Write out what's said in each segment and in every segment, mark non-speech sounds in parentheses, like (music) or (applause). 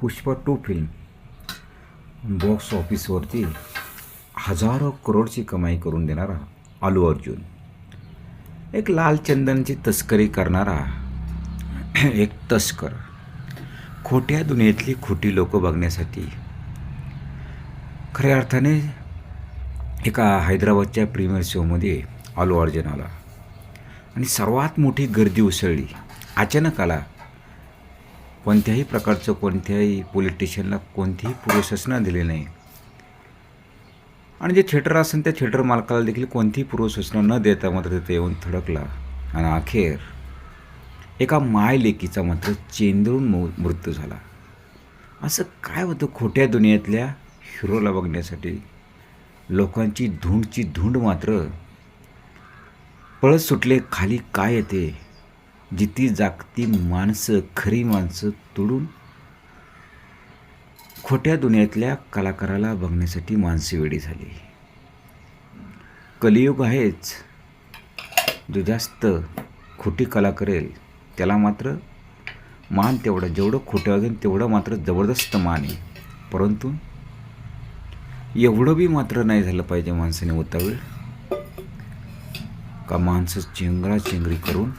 Pushpa two film. Box ऑफिसवरती हजारो करोडची कमाई करून देणारा अलू अर्जुन. एक लाल चंदनची तस्करी करणारा (clears throat) एक तस्कर. खोट्या दुनियेतली खोटी लोकं बघण्यासाठी. खऱ्या अर्थाने एका हैदराबादच्या प्रीमियर शोमध्ये अलू अर्जुन आला. आणि सर्वात मोठी गर्दी उसळली. अचानक आला. कोणत्याही प्रकारचं कोणत्याही पोलीस स्टेशनला कोणतीही पूर्वसूचना दिली नाही. आणि जे थिएटर असेल त्या थिएटर मालकाला देखील कोणतीही पूर्वसूचना न देता मात्र तिथे येऊन थडकला. आणि अखेर एका मायलेकीचा मात्र चेंदळून मृत्यू झाला. असं काय होतं खोट्या दुनियेतल्या हिरोला बघण्यासाठी? लोकांची धुंडची धुंड मात्र पळत सुटले खाली काय येते? जिथे जागती माणसं खरी माणसं तोडून खोट्या दुनियातल्या कलाकाराला बघण्यासाठी माणसे वेळी झाली. कलियुग आहेच. जो जास्त खोटी कला करेल त्याला मात्र मान तेवढं जेवढं खोटं वागेल तेवढं मात्र जबरदस्त मान आहे. परंतु एवढं बी मात्र नाही झालं पाहिजे माणसाने उतावेळ. का माणसं चेंगरा चेंगरी करून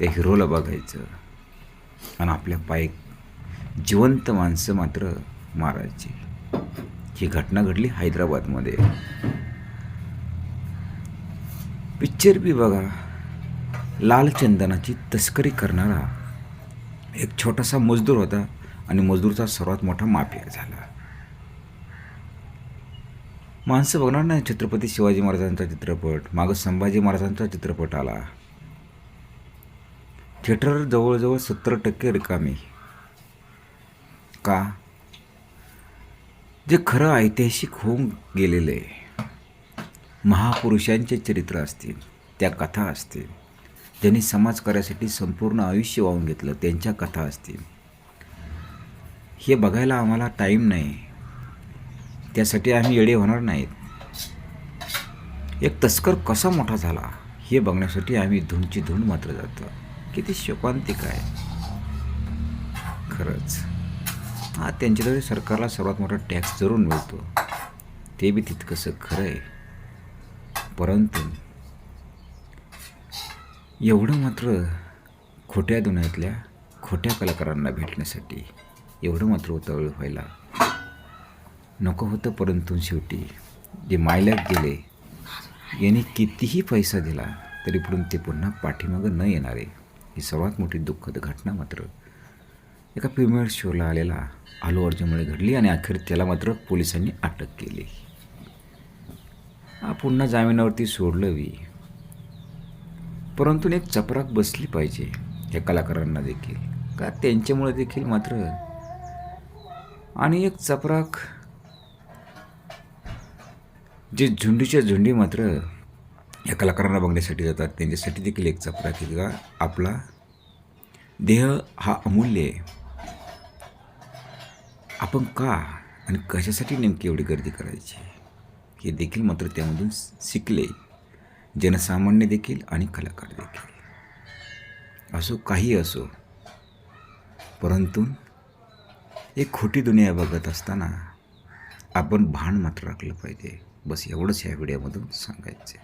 त्या हिरोला बघायचं आणि आपल्या पाय जिवंत माणसं मात्र मारायची. ही घटना घडली हैदराबादमध्ये. पिक्चर बी बघा. लाल चंदनाची तस्करी करणारा एक छोटासा मजदूर होता आणि मजदूरचा सर्वात मोठा माफिया झाला. माणसं बघणार नाही छत्रपती शिवाजी महाराजांचा चित्रपट. मागं संभाजी महाराजांचा चित्रपट आला. थिएटर जवळजवळ सत्तर टक्के रिकामी. का? जे खरं ऐतिहासिक होऊन गेलेलं. आहे महापुरुषांचे चरित्र असतील त्या कथा असतील ज्यांनी समाजकार्यासाठी संपूर्ण आयुष्य वाहून घेतलं त्यांच्या कथा असतील. हे बघायला आम्हाला टाईम नाही. त्यासाठी आम्ही येडे होणार नाहीत. एक तस्कर कसा मोठा झाला हे बघण्यासाठी आम्ही धुनची धुंड मात्र जातो. किती शोकांतिक आहे. खरंच. हा त्यांच्याद्वारे सरकारला सर्वात मोठा टॅक्स जरूर मिळतो. ते बी तितकंसं खरं आहे. परंतु एवढं मात्र खोट्या दुनियातल्या खोट्या कलाकारांना भेटण्यासाठी एवढं मात्र उतावळ व्हायला नको होतं. परंतु शेवटी जे मायल्यात गेले यांनी कितीही पैसा दिला तरी पुढून ते पुन्हा पाठीमागं न येणारे. ही सर्वात मोठी दुःखद घटना मात्र. एका प्रीमियर शोला आलेला आलू अर्जुनमुळे घडली आणि अखेर त्याला मात्र पोलिसांनी अटक केली. हा पुन्हा जामिनावरती सोडलं वी परंतु एक चपराक बसली पाहिजे या कलाकारांना देखील. का त्यांच्यामुळे देखील मात्र? आणि एक चपराक जे झुंडीच्या झुंडी मात्र या कलाकारांना बघण्यासाठी जातात. त्यांच्यासाठी देखील एक चपरा की का आपला देह हा अमूल्य आहे. आपण का आणि कशासाठी नेमकी एवढी गर्दी करायची? हे देखील मात्र त्यामधून शिकले जनसामान्य देखील आणि कलाकार देखील. असो काही असो परंतु एक खोटी दुनिया बघत असताना आपण भान मात्र राखलं पाहिजे. बस एवढंच ह्या व्हिडिओमधून सांगायचं